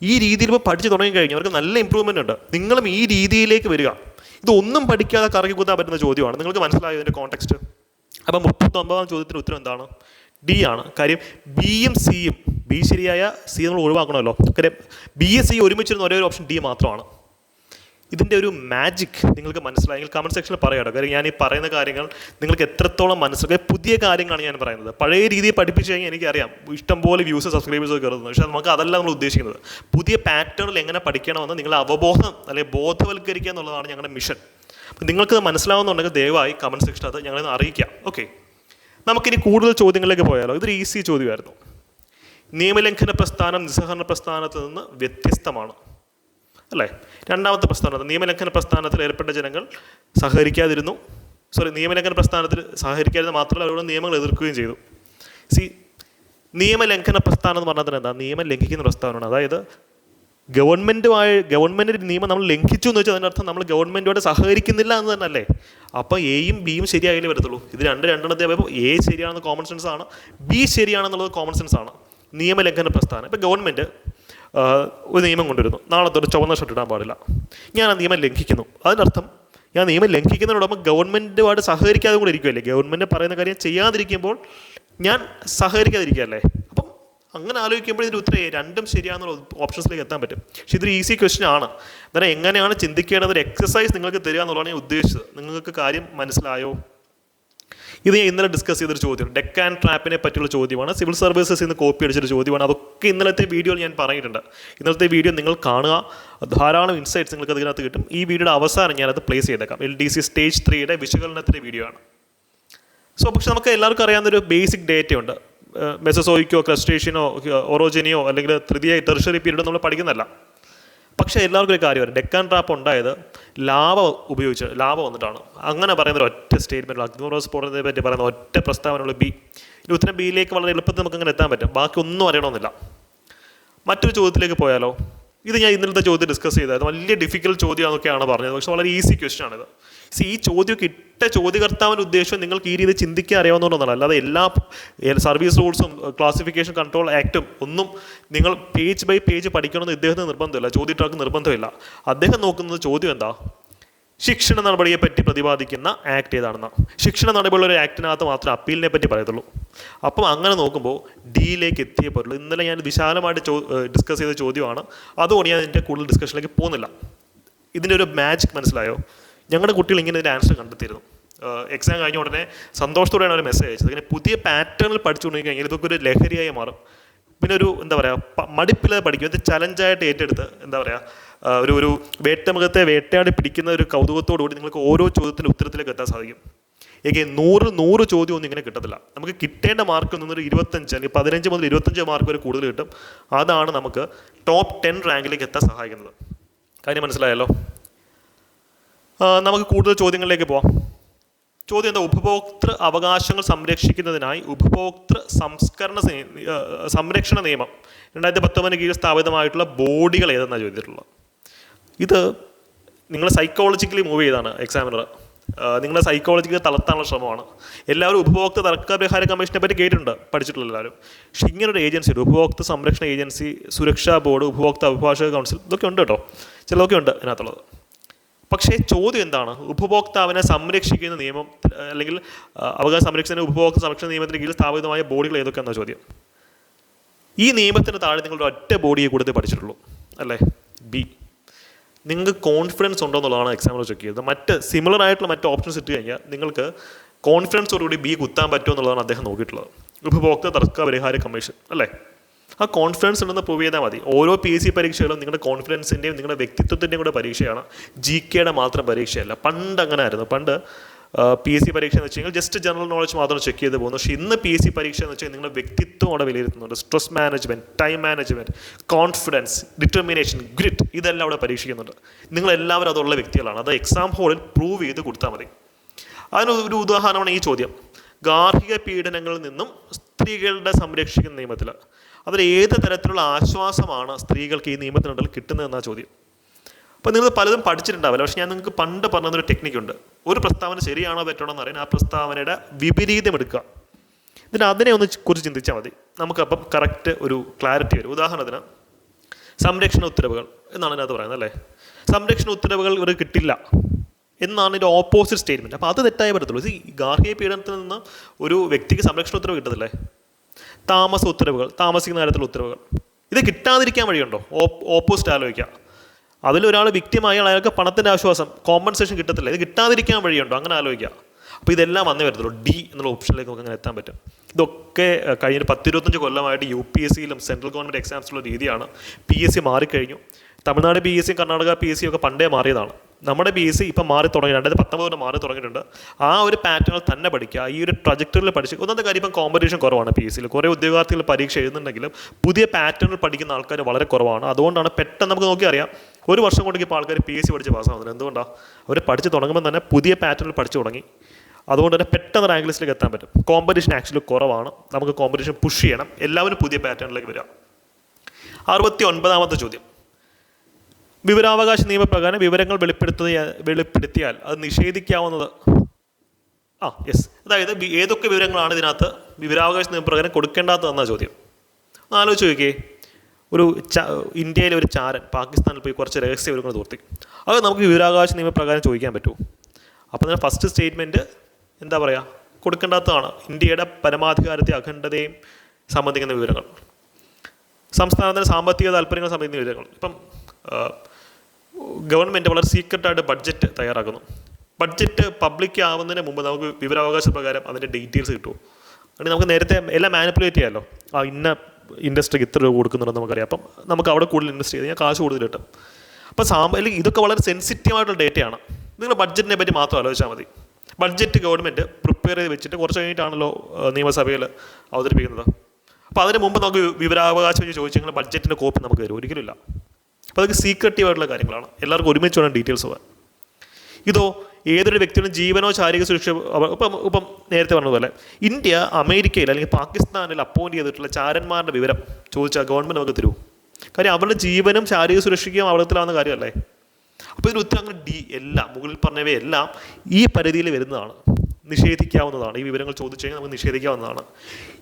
ഈ രീതിയിൽ ഇപ്പോൾ പഠിച്ച് തുടങ്ങി അവർക്ക് നല്ല ഇമ്പ്രൂവ്മെന്റ് ഉണ്ട്. നിങ്ങളും ഈ രീതിയിലേക്ക് വരിക. ഇതൊന്നും പഠിക്കാതെ കറങ്ങി കൂത്താൻ പറ്റുന്ന ചോദ്യമാണ്. നിങ്ങൾക്ക് മനസ്സിലായോ ഇതിന്റെ കോൺടെക്സ്റ്റ് അപ്പം മുപ്പത്തൊമ്പതാം ചോദ്യത്തിന് ഉത്തരം എന്താണ്? ഡി ആണ്. കാര്യം ബിയും സിയും ബി ശരിയായ സി നമ്മൾ ഒഴിവാക്കണമല്ലോ. കാര്യം ബി എസ് സി ഒരുമിച്ചിരുന്ന ഒരേ ഒരു ഓപ്ഷൻ ഡി മാത്രമാണ്. ഇതിന്റെ ഒരു മാജിക് നിങ്ങൾക്ക് മനസ്സിലായെങ്കിൽ കമന്റ് സെക്ഷനിൽ പറയാട്ടോ കാര്യം ഞാൻ ഈ പറയുന്ന കാര്യങ്ങൾ നിങ്ങൾക്ക് എത്രത്തോളം മനസ്സിലാക്കുക പുതിയ കാര്യങ്ങളാണ് ഞാൻ പറയുന്നത്. പഴയ രീതിയിൽ പഠിപ്പിച്ച് കഴിഞ്ഞാൽ എനിക്കറിയാം. ഇഷ്ടംപോലെ വ്യൂസ് സബ്സ്ക്രൈബേഴ്സ് കയറുന്നത് പക്ഷേ നമുക്ക് അതല്ല നമ്മൾ ഉദ്ദേശിക്കുന്നത്. പുതിയ പാറ്റേണിൽ എങ്ങനെ പഠിക്കണമെന്ന് നിങ്ങളെ അവബോധം അല്ലെങ്കിൽ ബോധവൽക്കരിക്കുക എന്നുള്ളതാണ് ഞങ്ങളുടെ മിഷൻ അപ്പം നിങ്ങൾക്കത് മനസ്സിലാവുന്നുണ്ടെങ്കിൽ ദയവായി കമന്റ് സെക്ഷനകത്ത് ഞങ്ങളെ അറിയിക്കാം ഓക്കെ നമുക്കിനി കൂടുതൽ ചോദ്യങ്ങളിലേക്ക് പോയാലോ? ഇതൊരു ഈസി ചോദ്യമായിരുന്നു. നിയമലംഘന പ്രസ്ഥാനം നിസ്സഹകരണ പ്രസ്ഥാനത്ത് നിന്ന് വ്യത്യസ്തമാണ്. അല്ലേ? രണ്ടാമത്തെ പ്രസ്ഥാനത്ത് നിയമലംഘന പ്രസ്ഥാനത്തിൽ ഏർപ്പെട്ട ജനങ്ങൾ സഹകരിക്കാതിരുന്നു. സോറി നിയമലംഘന പ്രസ്ഥാനത്തിൽ സഹകരിക്കാതിരുന്ന മാത്രമല്ല അവരോട് നിയമങ്ങൾ എതിർക്കുകയും ചെയ്തു. സി നിയമലംഘന പ്രസ്ഥാനം എന്ന് പറഞ്ഞാൽ തന്നെ എന്താ? നിയമം ലംഘിക്കുന്ന പ്രസ്ഥാനമാണ്. അതായത് ഗവൺമെന്റുമായി ഗവൺമെന്റിന്റെ നിയമം നമ്മൾ ലംഘിച്ചു എന്ന് വെച്ചാൽ അതിനർത്ഥം നമ്മൾ ഗവൺമെന്റുമായിട്ട് സഹകരിക്കുന്നില്ല എന്ന് തന്നെ അല്ലേ? അപ്പോൾ എയും ബിയും ശരിയായാലേ വരത്തുള്ളൂ. ഇത് രണ്ട് രണ്ടെണ്ണത്തെ അപ്പോൾ എ ശരിയാണെന്ന് കോമൺ സെൻസ് ആണ് ബി ശരിയാണെന്നുള്ളത് കോമൺ സെൻസ് ആണ്. നിയമലംഘന പ്രസ്ഥാനം. ഇപ്പോൾ ഗവൺമെന്റ് ഒരു നിയമം കൊണ്ടുവരുന്നു. നാളെ തൊട്ട് ചുവന്ന ഷർട്ട് ഇടാൻ പാടില്ല. ഞാൻ ആ നിയമം ലംഘിക്കുന്നു. അതിനർത്ഥം ഞാൻ നിയമം ലംഘിക്കുന്നതിനോടൊപ്പം ഗവൺമെന്റുമായിട്ട് സഹകരിക്കാതെ കൂടെ ഇരിക്കുമല്ലേ ഗവൺമെന്റ് പറയുന്ന കാര്യം ചെയ്യാതിരിക്കുമ്പോൾ ഞാൻ സഹകരിക്കാതിരിക്കുകയല്ലേ? അപ്പം അങ്ങനെ ആലോചിക്കുമ്പോൾ ഇതിന്റെ ഉത്തരം രണ്ടും ശരിയാണെന്നുള്ള ഓപ്ഷൻസിലേക്ക് എത്താൻ പറ്റും. പക്ഷേ ഇതൊരു ഈസി ക്വസ്റ്റ്യൻ ആണ്. അന്നേരം എങ്ങനെയാണ് ചിന്തിക്കേണ്ടത്? ഒരു എക്സസൈസ് നിങ്ങൾക്ക് തരിക എന്നുള്ളതാണ് ഞാൻ ഉദ്ദേശിച്ചത്. നിങ്ങൾക്ക് കാര്യം മനസ്സിലായോ? ഇത് ഞാൻ ഇന്നലെ ഡിസ്കസ് ചെയ്തൊരു ചോദ്യം. ഡെക്ക് ആൻഡ് ട്രാപ്പിനെ പറ്റിയുള്ള ചോദ്യമാണ്. സിവിൽ സർവീസസ് ഇന്ന് കോപ്പി അടിച്ചൊരു ചോദ്യമാണ്. അതൊക്കെ ഇന്നലത്തെ വീഡിയോയിൽ ഞാൻ പറഞ്ഞിട്ടുണ്ട്. ഇന്നലത്തെ വീഡിയോ നിങ്ങൾ കാണുക. ധാരാളം ഇൻസൈറ്റ്സ് നിങ്ങൾക്ക് അതിനകത്ത് കിട്ടും. ഈ വീഡിയോയുടെ അവസാനം ഞാനത് പ്ലേസ് ചെയ്തേക്കാം. എൽ ഡി സി സ്റ്റേജ് ത്രീയുടെ വിശകലനത്തിന്റെ വീഡിയോ ആണ്. സോ പക്ഷെ നമുക്ക് എല്ലാവർക്കും അറിയാവുന്നൊരു ബേസിക് ഡേറ്റ ഉണ്ട്. മെസസോയിക്കോ ക്രസ്റ്റേഷ്യനോ ഒറോജനിയോ അല്ലെങ്കിൽ തൃതീയ ടെർഷറി പീരീഡോ നമ്മൾ പഠിക്കുന്നതല്ല. പക്ഷേ എല്ലാവർക്കും ഒരു കാര്യമാണ് ഡെക്കാൻ ട്രാപ്പ് ഉണ്ടായത് ലാഭം ഉപയോഗിച്ച് ലാഭം വന്നിട്ടാണ്. അങ്ങനെ പറയുന്ന ഒറ്റ സ്റ്റേറ്റ്മെന്റ് അഗ്നോറോസ് സ്ഫോടനത്തെ പറ്റി പറയുന്ന ഒറ്റ പ്രസ്താവനയുള്ള ബി ഇനി ഉത്തരം ബിയിലേക്ക് വളരെ എളുപ്പത്തിൽ നമുക്ക് അങ്ങനെ എത്താൻ പറ്റും. ബാക്കി ഒന്നും അറിയണമെന്നില്ല. മറ്റൊരു ചോദ്യത്തിലേക്ക് പോയാലോ? ഇത് ഞാൻ ഇന്നലത്തെ ചോദ്യം ഡിസ്കസ് ചെയ്തായിരുന്നു വലിയ ഡിഫിക്കൽട്ട് ചോദ്യമാണെന്നൊക്കെയാണ് പറഞ്ഞത്. പക്ഷെ വളരെ ഈസി ക്വസ്റ്റ്യൻ ആണിത്. സി ഈ ചോദ്യമൊക്കെ ഇട്ട ചോദ്യകർത്താവിന്റെ ഉദ്ദേശം നിങ്ങൾക്ക് ഈ രീതി ചിന്തിക്കാൻ അറിയാവുന്നതുകൊണ്ടാണ്. അല്ലാതെ എല്ലാ സർവീസ് റൂൾസും ക്ലാസിഫിക്കേഷൻ കൺട്രോൾ ആക്റ്റും ഒന്നും നിങ്ങൾ പേജ് ബൈ പേജ് പഠിക്കണമെന്ന് ഇദ്ദേഹത്തിന് നിർബന്ധമില്ല. ചോദ്യട്ടാർക്ക് നിർബന്ധമില്ല. അദ്ദേഹം നോക്കുന്നത് ചോദ്യം എന്താ? ശിക്ഷണ നടപടിയെ പറ്റി പ്രതിപാദിക്കുന്ന ആക്ട് ഏതാണെന്ന? ശിക്ഷണ നടപടിയുള്ള ഒരു ആക്ടിനകത്ത് മാത്രമേ അപ്പീലിനെ പറ്റി പറയത്തുള്ളൂ. അപ്പം അങ്ങനെ നോക്കുമ്പോൾ ഡിയിലേക്ക് എത്തിയേ പറ്റുള്ളൂ ഇന്നലെ ഞാൻ വിശാലമായിട്ട് ചോ ഡിസ്കസ് ചെയ്ത ചോദ്യമാണ്. അതുകൊണ്ട് ഞാൻ ഇതിന്റെ കൂടുതൽ ഡിസ്കഷനിലേക്ക് പോകുന്നില്ല. ഇതിന്റെ ഒരു മാജിക് മനസ്സിലായോ? ഞങ്ങളുടെ കുട്ടികൾ ഇങ്ങനെ ഇതിന്റെ ആൻസർ കണ്ടെത്തിയിരുന്നു. എക്സാം കഴിഞ്ഞ ഉടനെ സന്തോഷത്തോടെയാണ് അവർ മെസ്സേജ് അയച്ചത്. ഇങ്ങനെ പുതിയ പാറ്റേണിൽ പഠിച്ചുകൊണ്ടിരിക്കുക കഴിഞ്ഞാൽ ഇതൊക്കെ ഒരു ലഹരിയായി മാറും. പിന്നെ ഒരു എന്താ പറയുക മടിപ്പില്ലാതെ പഠിക്കും. ഇത് ചലഞ്ചായിട്ട് ഏറ്റെടുത്ത് എന്താ പറയുക ഒരു ഒരു വേട്ടമൃഗത്തെ വേട്ടയാടി പിടിക്കുന്ന ഒരു കൗതുകത്തോടുകൂടി നിങ്ങൾക്ക് ഓരോ ചോദ്യത്തിന്റെ ഉത്തരത്തിലേക്ക് എത്താൻ സാധിക്കും. എനിക്ക് നൂറ് നൂറ് ചോദ്യം ഒന്നും ഇങ്ങനെ കിട്ടത്തില്ല. നമുക്ക് കിട്ടേണ്ട മാർക്ക് നിന്നൊരു ഇരുപത്തഞ്ച് അല്ലെങ്കിൽ പതിനഞ്ച് മുതൽ ഇരുപത്തഞ്ച് മാർക്ക് വരെ കൂടുതൽ കിട്ടും. അതാണ് നമുക്ക് ടോപ്പ് ടെൻ റാങ്കിലേക്ക് എത്താൻ സഹായിക്കുന്നത്. കാര്യം മനസ്സിലായല്ലോ? നമുക്ക് കൂടുതൽ ചോദ്യങ്ങളിലേക്ക് പോവാം. ചോദ്യം എന്താ? ഉപഭോക്തൃ അവകാശങ്ങൾ സംരക്ഷിക്കുന്നതിനായി ഉപഭോക്തൃ സംസ്കരണ സംരക്ഷണ നിയമം രണ്ടായിരത്തി പത്തൊമ്പതിന് കീഴിൽ സ്ഥാപിതമായിട്ടുള്ള ബോഡികൾ ഏതെന്നാണ് ചോദിച്ചിട്ടുള്ളത് ഇത് നിങ്ങൾ സൈക്കോളജിക്കലി മൂവ് ചെയ്താണ് എക്സാമിനർ നിങ്ങളെ സൈക്കോളജിക്കലി തളർത്താനുള്ള ശ്രമമാണ്. എല്ലാവരും ഉപഭോക്തൃ തർക്ക പരിഹാര കമ്മീഷനെ പറ്റി കേട്ടിട്ടുണ്ട് പഠിച്ചിട്ടുള്ള എല്ലാവരും. പക്ഷെ ഇങ്ങനൊരു ഏജൻസി ഉപഭോക്തൃ സംരക്ഷണ ഏജൻസി സുരക്ഷാ ബോർഡ് ഉപഭോക്തൃ അഭിഭാഷക കൗൺസിൽ ഇതൊക്കെ ഉണ്ട് കേട്ടോ. ചിലതൊക്കെ ഉണ്ട് ഇതിനകത്തുള്ളത് പക്ഷേ ചോദ്യം എന്താണ്? ഉപഭോക്താവിനെ സംരക്ഷിക്കുന്ന നിയമം അല്ലെങ്കിൽ അവകാശ സംരക്ഷണ ഉപഭോക്തൃ സംരക്ഷണ നിയമത്തിന് കീഴിൽ സ്ഥാപിതമായ ബോഡികൾ ഏതൊക്കെയാണെന്ന ചോദ്യം? ഈ നിയമത്തിന് താഴെ നിങ്ങളുടെ ഒറ്റ ബോഡിയെ കൂടുതൽ പഠിച്ചിട്ടുള്ളൂ അല്ലേ? ബി നിങ്ങൾക്ക് കോൺഫിഡൻസ് ഉണ്ടോ എന്നുള്ളതാണ് എക്സാമ്പിൾ ചെക്ക് ചെയ്തത്. മറ്റ് സിമിലർ ആയിട്ടുള്ള മറ്റ് ഓപ്ഷൻസ് ഇട്ട് കഴിഞ്ഞാൽ നിങ്ങൾക്ക് കോൺഫിഡൻസോടുകൂടി ബി കുത്താൻ പറ്റുമോ എന്നുള്ളതാണ് അദ്ദേഹം നോക്കിയിട്ടുള്ളത്. ഉപഭോക്തൃ തർക്ക പരിഹാര കമ്മീഷൻ അല്ലേ? ആ കോൺഫിഡൻസ് ഉണ്ടെന്ന് പ്രൂവ് ചെയ്താൽ മതി. ഓരോ പി എസ് സി പരീക്ഷകളും നിങ്ങളുടെ കോൺഫിഡൻസിന്റെയും നിങ്ങളുടെ വ്യക്തിത്വത്തിന്റെയും കൂടെ പരീക്ഷയാണ്. ജി കെയുടെ മാത്രം പരീക്ഷയല്ല. പണ്ട് അങ്ങനെ ആയിരുന്നു. പണ്ട് പി എസ് സി പരീക്ഷ എന്ന് വെച്ച് കഴിഞ്ഞാൽ ജസ്റ്റ് ജനറൽ നോളജ് മാത്രം ചെക്ക് ചെയ്ത് പോകുന്നു. പക്ഷേ ഇന്ന് പി എസ് സി പരീക്ഷ എന്ന് വെച്ചാൽ നിങ്ങളുടെ വ്യക്തിത്വം അവിടെ വിലയിരുത്തുന്നുണ്ട്. Stress management time management confidence determination grit ഇതെല്ലാം അവിടെ പരീക്ഷിക്കുന്നുണ്ട്. നിങ്ങളെല്ലാവരും അതുള്ള വ്യക്തികളാണ്. അത് എക്സാം ഹോളിൽ പ്രൂവ് ചെയ്ത് കൊടുത്താൽ മതി. അതിനൊരു ഉദാഹരണമാണ് ഈ ചോദ്യം. ഗാർഹിക പീഡനങ്ങളിൽ നിന്നും സ്ത്രീകളുടെ സംരക്ഷിക്കുന്ന നിയമത്തിൽ അതിൽ ഏത് തരത്തിലുള്ള ആശ്വാസമാണ് സ്ത്രീകൾക്ക് ഈ നിയമത്തിനുള്ളിൽ കിട്ടുന്നതെന്നാണ് ചോദ്യം. അപ്പോൾ നിങ്ങൾ പലതും പഠിച്ചിട്ടുണ്ടാവില്ല. പക്ഷേ ഞാൻ നിങ്ങൾക്ക് പണ്ട് പറഞ്ഞൊരു ടെക്നിക്കുണ്ട് ഒരു പ്രസ്താവന ശരിയാണോ തെറ്റാണോ എന്ന് അറിയാൻ ആ പ്രസ്താവനയുടെ വിപരീതം എടുക്കുക. എന്നിട്ട് അതിനെ ഒന്ന് കുറിച്ച് ചിന്തിച്ചാൽ മതി. നമുക്കപ്പം കറക്റ്റ് ഒരു ക്ലാരിറ്റി വരും. ഉദാഹരണത്തിന് സംരക്ഷണ ഉത്തരവുകൾ എന്നാണ് ഇതിനകത്ത് പറയുന്നത് അല്ലേ? സംരക്ഷണ ഉത്തരവുകൾ ഇവർ കിട്ടില്ല എന്നാണ് ഇതിന്റെ ഓപ്പോസിറ്റ് സ്റ്റേറ്റ്മെന്റ് അപ്പോൾ അത് തെറ്റായ പറ്റത്തുള്ളൂ. ഇത് ഗാർഹിക പീഡനത്തിൽ നിന്ന് ഒരു വ്യക്തിക്ക് സംരക്ഷണ ഉത്തരവ് കിട്ടത്തില്ലേ? താമസ ഉത്തരവുകൾ താമസിക്കുന്ന കാര്യത്തിലുള്ള ഉത്തരവുകൾ. ഇത് കിട്ടാതിരിക്കാൻ വഴിയുണ്ടോ? ഓപ്പോസിറ്റ് ആലോചിക്കുക. അതിലൊരാൾ വ്യക്തിമായ അയാൾക്ക് പണത്തിന്റെ ആശ്വാസം കോമ്പൻസേഷൻ കിട്ടത്തില്ല. ഇത് കിട്ടാതിരിക്കാൻ വഴിയുണ്ടോ? അങ്ങനെ ആലോചിക്കുക. അപ്പോൾ ഇതെല്ലാം വന്നേ വരത്തുള്ളൂ. ഡി എന്നുള്ള ഓപ്ഷനിലേക്ക് നമുക്ക് അങ്ങനെ എത്താൻ പറ്റും. ഇതൊക്കെ കഴിഞ്ഞ പത്തിരുപത്തഞ്ച് കൊല്ലമായിട്ട് യു പി എസ് സിയിലും സെൻട്രൽ ഗവൺമെന്റ് എക്സാംസിലുള്ള രീതിയാണ്. പി എസ് സി മാറിക്കഴിഞ്ഞു. Tamil Nadu P S C Karnataka P S C ഒക്കെ പണ്ടേ മാറിയതാണ്. നമ്മുടെ ബി സി ഇപ്പം മാറി തുടങ്ങി രണ്ടായിരത്തി പത്തൊമ്പത് മാറി തുടങ്ങിയിട്ടുണ്ട്. ആ ഒരു പാറ്റേണിൽ തന്നെ പഠിക്കുക. ഈ ഒരു ട്രജക്ടറിൽ പഠിച്ച് ഒന്നാമത്തെ കാര്യം ഇപ്പം കോമ്പറ്റീഷൻ കുറവാണ് പി എസ് സിയിൽ കുറേ ഉദ്യോഗാർത്ഥികൾ പരീക്ഷ എഴുതുന്നുണ്ടെങ്കിലും പുതിയ പാറ്റേണിൽ പഠിക്കുന്ന ആൾക്കാർ വളരെ കുറവാണ്. അതുകൊണ്ടാണ് പെട്ടെന്ന് നമുക്ക് നോക്കി അറിയാം ഒരു വർഷം കൊണ്ടെങ്കിൽ ഇപ്പോൾ ആൾക്കാർ പി എസ് സി പഠിച്ച് പാസ്സാവുന്നത് എന്തുകൊണ്ടാണ് അവർ പഠിച്ച് തുടങ്ങുമ്പോൾ തന്നെ പുതിയ പാറ്റേണിൽ പഠിച്ചു തുടങ്ങി. അതുകൊണ്ട് തന്നെ പെട്ടെന്ന് റാങ്ക് ലിസ്റ്റിലേക്ക് എത്താൻ പറ്റും. കോമ്പറ്റീഷൻ ആക്ച്വലി കുറവാണ്. നമുക്ക് കോമ്പറ്റീഷൻ പുഷ് ചെയ്യണം. എല്ലാവരും പുതിയ പാറ്റേണിലേക്ക് വരാം അറുപത്തി ഒൻപതാമത്തെ ചോദ്യം. വിവരാവകാശ നിയമപ്രകാരം വിവരങ്ങൾ വെളിപ്പെടുത്തിയ വെളിപ്പെടുത്തിയാൽ അത് നിഷേധിക്കാവുന്നത്. ആ യെസ് അതായത് ഏതൊക്കെ വിവരങ്ങളാണ് ഇതിനകത്ത് വിവരാവകാശ നിയമപ്രകാരം കൊടുക്കേണ്ടാത്തതെന്ന ചോദ്യം. ആലോചിച്ച് നോക്കിയേ. ഒരു ച ഇന്ത്യയിലെ ഒരു ചാരൻ പാകിസ്ഥാനിൽ പോയി കുറച്ച് രഹസ്യ വിവരങ്ങൾ തോർത്തി. അത് നമുക്ക് വിവരാവകാശ നിയമപ്രകാരം ചോദിക്കാൻ പറ്റുമോ അപ്പോൾ തന്നെ ഫസ്റ്റ് സ്റ്റേറ്റ്മെന്റ് എന്താ പറയുക കൊടുക്കേണ്ടാത്തതാണ്. ഇന്ത്യയുടെ പരമാധികാരത്തെ അഖണ്ഡതയും സംബന്ധിക്കുന്ന വിവരങ്ങൾ. സംസ്ഥാനത്തിന്റെ സാമ്പത്തിക താല്പര്യങ്ങൾ സംബന്ധിക്കുന്ന വിവരങ്ങൾ. ഇപ്പം ഗവൺമെന്റ് വളരെ സീക്രട്ടായിട്ട് ബഡ്ജറ്റ് തയ്യാറാക്കുന്നു. ബഡ്ജറ്റ് പബ്ലിക് ആവുന്നതിന് മുമ്പ് നമുക്ക് വിവരാവകാശ പ്രകാരം അതിന്റെ ഡീറ്റെയിൽസ് കിട്ടുമോ അല്ലെങ്കിൽ നമുക്ക് നേരത്തെ എല്ലാം മാനിപ്പുലേറ്റ് ചെയ്യാമല്ലോ ആ ഇന്ന ഇൻഡസ്ട്രിക്ക് ഇത്ര രൂപ കൊടുക്കുന്നുണ്ടെന്ന് നമുക്കറിയാം. അപ്പം നമുക്ക് അവിടെ കൂടുതൽ ഇൻവെസ്റ്റ് ചെയ്ത് കഴിഞ്ഞാൽ കാശ് കൂടുതൽ കിട്ടും. അപ്പോൾ സാമ്പ അല്ലെങ്കിൽ ഇതൊക്കെ വളരെ സെൻസിറ്റീവ് ആയിട്ടുള്ള ഡേറ്റയാണ് നിങ്ങൾ ബഡ്ജറ്റിനെ പറ്റി മാത്രം ആലോചിച്ചാൽ മതി. ബഡ്ജറ്റ് ഗവൺമെന്റ് പ്രിപ്പയർ ചെയ്ത് വെച്ചിട്ട് കുറച്ച് കഴിഞ്ഞിട്ടാണല്ലോ നിയമസഭയിൽ അവതരിപ്പിക്കുന്നത്. അപ്പോൾ അതിന് മുമ്പ് നമുക്ക് വിവരാവകാശം വെച്ച് ചോദിച്ചെങ്കിൽ ബഡ്ജറ്റിന്റെ കോപ്പി നമുക്ക് തരും. ഒരിക്കലുമില്ല അപ്പോൾ അതൊക്കെ സീക്രട്ടീവ് ആയിട്ടുള്ള കാര്യങ്ങളാണ്. എല്ലാവർക്കും ഒരുമിച്ച് വേണം ഡീറ്റെയിൽസ് പോകാൻ. ഇതോ ഏതൊരു വ്യക്തിയുടെ ജീവനോ ശാരീരിക സുരക്ഷ ഇപ്പം ഇപ്പം നേരത്തെ പറഞ്ഞതുപോലെ ഇന്ത്യ അമേരിക്കയിൽ അല്ലെങ്കിൽ പാകിസ്ഥാനിൽ അപ്പോയിന്റ് ചെയ്തിട്ടുള്ള ചാരന്മാരുടെ വിവരം ചോദിച്ചാൽ ഗവൺമെന്റ് നമുക്ക് തരൂ കാര്യം അവരുടെ ജീവനും ശാരീരിക സുരക്ഷയ്ക്കും അവിടത്തിലാവുന്ന കാര്യമല്ലേ? അപ്പോൾ ഇതിന് ഉത്തരം അങ്ങനെ ഡി എല്ലാം മുകളിൽ പറഞ്ഞവയെല്ലാം ഈ പരിധിയിൽ വരുന്നതാണ്. നിഷേധിക്കാവുന്നതാണ്. ഈ വിവരങ്ങൾ ചോദിച്ചു കഴിഞ്ഞാൽ നമുക്ക് നിഷേധിക്കാവുന്നതാണ്.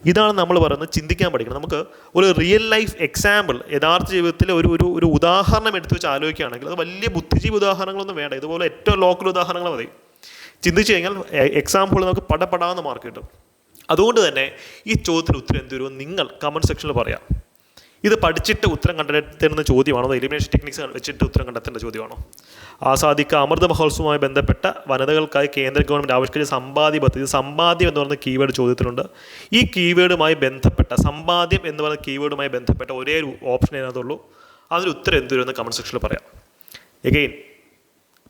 ഇതാണ് നമ്മൾ പറയുന്നത് ചിന്തിക്കാൻ പഠിക്കണം. നമുക്ക് ഒരു റിയൽ ലൈഫ് എക്സാമ്പിൾ യഥാർത്ഥ ജീവിതത്തിൽ ഒരു ഒരു ഒരു ഉദാഹരണം എടുത്തു വെച്ച് ആലോചിക്കുകയാണെങ്കിൽ അത് വലിയ ബുദ്ധിജീവി ഉദാഹരണങ്ങളൊന്നും വേണ്ട. ഇതുപോലെ ഏറ്റവും ലോക്കൽ ഉദാഹരണങ്ങൾ മതി. ചിന്തിച്ചു കഴിഞ്ഞാൽ എക്സാമ്പിൾ നമുക്ക് പടപടാന്ന് മാർക്ക് കിട്ടും. അതുകൊണ്ട് തന്നെ ഈ ചോദ്യത്തിന് ഉത്തരം എന്ത് വരുമോ നിങ്ങൾ കമന്റ് സെക്ഷനിൽ പറയാം. ഇത് പഠിച്ചിട്ട് ഉത്തരം കണ്ടെത്തേണ്ടുന്ന ചോദ്യമാണോ? അതോ എലിമിനേഷൻ ടെക്നിക്സ് വെച്ചിട്ട് ഉത്തരം കണ്ടെത്തേണ്ട ചോദ്യമാണോ? ആസാദിക്ക അമൃത മഹോത്സവവുമായി ബന്ധപ്പെട്ട വനിതകൾക്കായി കേന്ദ്ര ഗവൺമെന്റ് ആവിഷ്കരിച്ച സമ്പാദ്യ പദ്ധതി സമ്പാദ്യം എന്ന് പറയുന്ന കീവേഡ് ചോദ്യത്തിലുണ്ട്. ഈ കീവേഡുമായി ബന്ധപ്പെട്ട സമ്പാദ്യം എന്ന് പറയുന്ന കീവേഡുമായി ബന്ധപ്പെട്ട ഒരേ ഒരു ഓപ്ഷൻ അതിനകത്തുള്ളൂ അതിന്റെ ഉത്തരം എന്ത് വരുമെന്ന് കമന്റ് സെക്ഷനിൽ പറയാം. എഗെയിൻ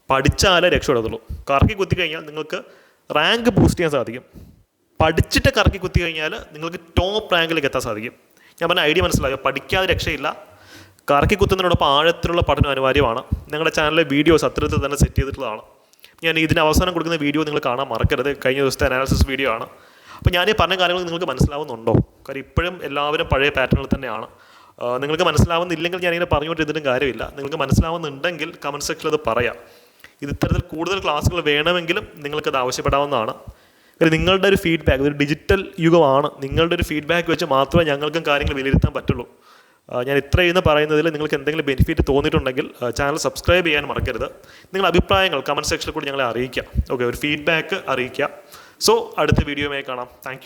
പഠിച്ചാലേ രക്ഷപ്പെടത്തുള്ളൂ. കറക്കി കുത്തി കഴിഞ്ഞാൽ നിങ്ങൾക്ക് റാങ്ക് ബൂസ്റ്റ് ചെയ്യാൻ സാധിക്കും. പഠിച്ചിട്ട് കറക്കി കുത്തി കഴിഞ്ഞാൽ നിങ്ങൾക്ക് ടോപ്പ് റാങ്കിലേക്ക് എത്താൻ സാധിക്കും. ഞാൻ പറഞ്ഞ ഐഡിയ മനസ്സിലായോ. പഠിക്കാതെ രക്ഷയില്ല. കറക്കി കുത്തുന്നതിനോടൊപ്പം ആഴത്തിലുള്ള പഠനം അനിവാര്യമാണ്. നിങ്ങളുടെ ചാനലിലെ വീഡിയോസ് അത്തരത്തിൽ തന്നെ സെറ്റ് ചെയ്തിട്ടുള്ളതാണ്. ഞാൻ ഇതിന് അവസാനം കൊടുക്കുന്ന വീഡിയോ നിങ്ങൾ കാണാൻ മറക്കരുത്. കഴിഞ്ഞ ദിവസത്തെ അനാലിസിസ് വീഡിയോ ആണ്. അപ്പോൾ ഞാൻ ഈ പറഞ്ഞ കാര്യങ്ങൾ നിങ്ങൾക്ക് മനസ്സിലാവുന്നുണ്ടോ? കാര്യം ഇപ്പോഴും എല്ലാവരും പഴയ പാറ്റേണിൽ തന്നെയാണ്. നിങ്ങൾക്ക് മനസ്സിലാവുന്നില്ലെങ്കിൽ ഞാനിങ്ങനെ പറഞ്ഞുകൊണ്ടിരുന്നിട്ടും കാര്യമില്ല. നിങ്ങൾക്ക് മനസ്സിലാവുന്നുണ്ടെങ്കിൽ കമന്റ് സെക്ഷനിൽ അത് പറയാം. ഇത് ഇത്തരത്തിൽ കൂടുതൽ ക്ലാസ്സുകൾ വേണമെങ്കിലും നിങ്ങൾക്കത് ആവശ്യപ്പെടാവുന്നതാണ്. കാര്യം നിങ്ങളുടെ ഒരു ഫീഡ്ബാക്ക് ഒരു ഡിജിറ്റൽ യുഗമാണ്. നിങ്ങളുടെ ഒരു ഫീഡ്ബാക്ക് വെച്ച് മാത്രമേ ഞങ്ങൾക്കും കാര്യങ്ങൾ വിലയിരുത്താൻ പറ്റുള്ളൂ. ഞാൻ ഞാൻ എന്ന് പറയുന്നതിൽ നിങ്ങൾക്ക് എന്തെങ്കിലും ബെനിഫിറ്റ് തോന്നിയിട്ടുണ്ടെങ്കിൽ ചാനൽ സബ്സ്ക്രൈബ് ചെയ്യാൻ മറക്കരുത്. നിങ്ങളുടെ അഭിപ്രായങ്ങൾ കമന്റ് സെക്ഷനിൽ കൂടി ഞങ്ങളെ അറിയിക്കാം ഓക്കെ ഒരു ഫീഡ്ബാക്ക് അറിയിക്കുക. സോ അടുത്ത വീഡിയോയുമായി കാണാം. താങ്ക്